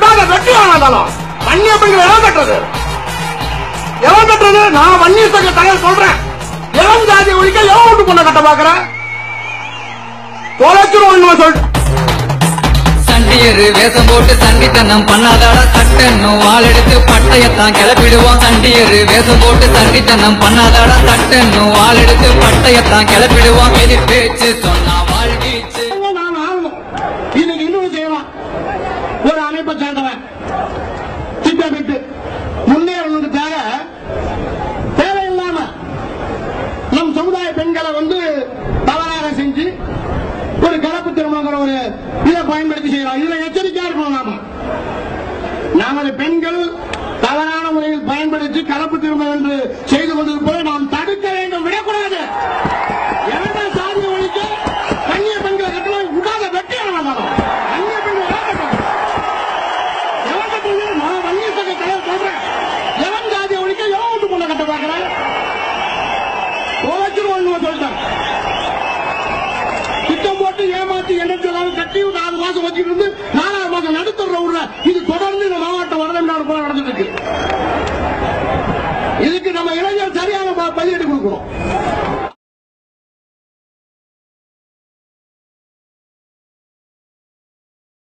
வெட்டி வாங்கினாலும் வன்னிய அப்படிங்கிற இடம் கட்டுறது. இடம் கட்டுறது நான் வன்னி சங்க தகவல் சொல்றேன். இளம் ஜாதி ஒழிக்க எவன் விட்டு பொண்ணை கட்ட பாக்குற ஒண்ணு சொல்லிட்டு சண்டியரு வேஷம் போட்டு சண்டித்தனம் பண்ணாதாட சட்டன்னு வாள் எடுத்து பட்டயத்தான் கிளப்பிடுவான் சண்டியரு. வேஷம் போட்டு சண்டித்தனம் பண்ணாதாட சட்டன்னு வாள் எடுத்து பட்டயத்தான் கிளப்பிடுவான் எதிர் பேச்சு சொன்னா அமைப்பை சேர்ந்தவன். திட்டமிட்டு முன்னேறணுக்காக தேவையில்லாம நம் சமுதாய பெண்களை வந்து தவறாக செஞ்சு ஒரு கலப்பு திருமணங்கிற ஒரு இதை பயன்படுத்தி செய்யலாம். இதுல எச்சரிக்கையா இருக்கணும் நாம. நமது பெண்கள் தவறான முறையில் பயன்படுத்தி கலப்பு திருமணம் என்று செய்து கொண்டிருப்பதை நாம் தடுக்க வேண்டும். விடக்கூடாது எவன்டா சாதி ஒழிக்க கன்னிய பெண்களை கட்டலாம் விடாத வெட்டி வேணாம் கன்னிய பெண்கள் எவன் கட்டணும்? எவன் கட்டுறது? நான் வன்னிய சங்க தலைவர் சொல்றேன் எவன் ஜாதியை ஒழிக்க எவன் விட்டு பொண்ணை கட்ட பார்க்கிறேன் தொலைச்சிருவோம் சொல்லிட்டேன் திட்டம் போட்டு ஏமாத்தி எண்ணத்து எல்லாம் கட்டி ஒரு நாலு மாசம் வச்சுட்டு இருந்து நாலாவது மாசம் நடுத்தர ஊர்ல இது தொடர்ந்து இந்த மாவட்டம் வடதமிழ்நாடு போல நடந்துட்டு இருக்கு. இதுக்கு நம்ம இளைஞர் சரியான பதிலடி கொடுக்கணும்.